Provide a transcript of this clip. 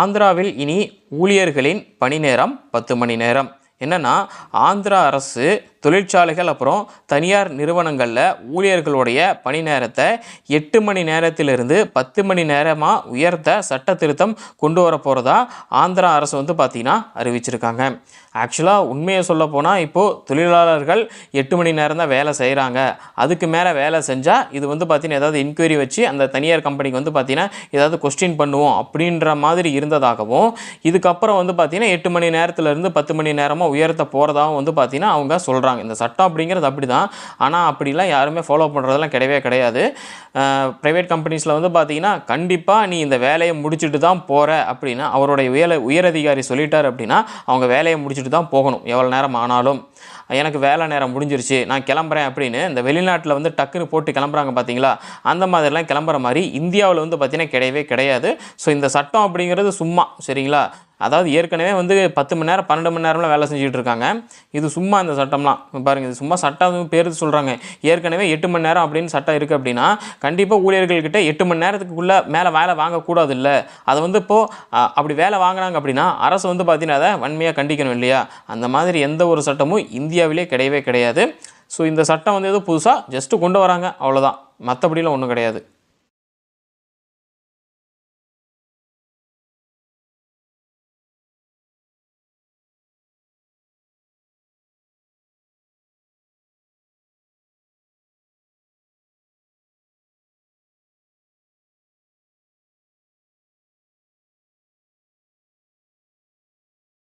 ஆந்திராவில் இனி ஊழியர்களின் பணி நேரம் பத்து மணி நேரம். என்னென்னா ஆந்திரா அரசு தொழிற்சாலைகள் அப்புறம் தனியார் நிறுவனங்களில் ஊழியர்களுடைய பணி நேரத்தை எட்டு மணி நேரத்திலிருந்து பத்து மணி நேரமாக உயர்த்த சட்ட திருத்தம் கொண்டு வர போகிறதா ஆந்திரா அரசு வந்து பார்த்திங்கன்னா அறிவிச்சிருக்காங்க. ஆக்சுவலாக உண்மையை சொல்ல போனால் இப்போது தொழிலாளர்கள் எட்டு மணி நேரம் தான் வேலை செய்கிறாங்க அதுக்கு மேலே வேலை செஞ்சால் இது வந்து பார்த்திங்கன்னா ஏதாவது இன்கொயரி வச்சு அந்த தனியார் கம்பெனிக்கு வந்து பார்த்திங்கன்னா ஏதாவது கொஸ்டின் பண்ணுவோம் அப்படின்ற மாதிரி இருந்ததாகவும் இதுக்கப்புறம் வந்து பார்த்திங்கன்னா எட்டு மணி நேரத்துலேருந்து பத்து மணி நேரமாக உயர்த்த போகிறதாகவும் வந்து பார்த்திங்கன்னா அவங்க சொல்கிறாங்க இந்த சட்டம் அப்படிங்கிறது அப்படி தான் ஆனால் அப்படிலாம் யாருமே ஃபாலோ பண்ணுறதெல்லாம் கிடையவே கிடையாது. ப்ரைவேட் கம்பெனிஸில் வந்து பார்த்திங்கன்னா கண்டிப்பாக நீ இந்த வேலையை முடிச்சுட்டு தான் போகிற அப்படின்னா அவருடைய உயர உயரதிகாரி சொல்லிட்டார் அப்படின்னா அவங்க வேலையை முடிச்சுட்டு தான் போகணும். எவ்வளோ நேரம் ஆனாலும். எனக்கு வேலை நேரம் முடிஞ்சிருச்சு நான் கிளம்புறேன் அப்படின்னு இந்த வெளிநாட்டில் வந்து டக்குன்னு போட்டு கிளம்புறாங்க பார்த்தீங்களா அந்த மாதிரிலாம் கிளம்புற மாதிரி இந்தியாவில் வந்து பார்த்திங்கன்னா கிடையவே கிடையாது. ஸோ இந்த சட்டம் அப்படிங்கிறது சும்மா சரிங்களா? அதாவது ஏற்கனவே வந்து பத்து மணி நேரம் பன்னெண்டு மணி நேரம்லாம் வேலை செஞ்சுட்டு இருக்காங்க. இது சும்மா இந்த சட்டம்லாம். பாருங்கள் இது சும்மா சட்டம் பேர் சொல்கிறாங்க ஏற்கனவே எட்டு மணி நேரம் அப்படின்னு சட்டம் இருக்குது அப்படின்னா கண்டிப்பாக ஊழியர்கள்கிட்ட எட்டு மணி நேரத்துக்குள்ளே மேலே வேலை வாங்கக்கூடாது இல்லை அதை வந்து இப்போது அப்படி வேலை வாங்கினாங்க அப்படின்னா அரசு வந்து பார்த்தீங்கன்னா அதை வன்மையாக கண்டிக்கணும் இல்லையா? அந்த மாதிரி எந்த ஒரு சட்டமும் இந்தியாவிலே கிடையவே கிடையாது. ஸோ இந்த சட்டம் வந்து எதுவும் புதுசாக ஜஸ்ட்டு கொண்டு வராங்க. அவ்வளோதான் மற்றபடிலாம் ஒன்றும் கிடையாது.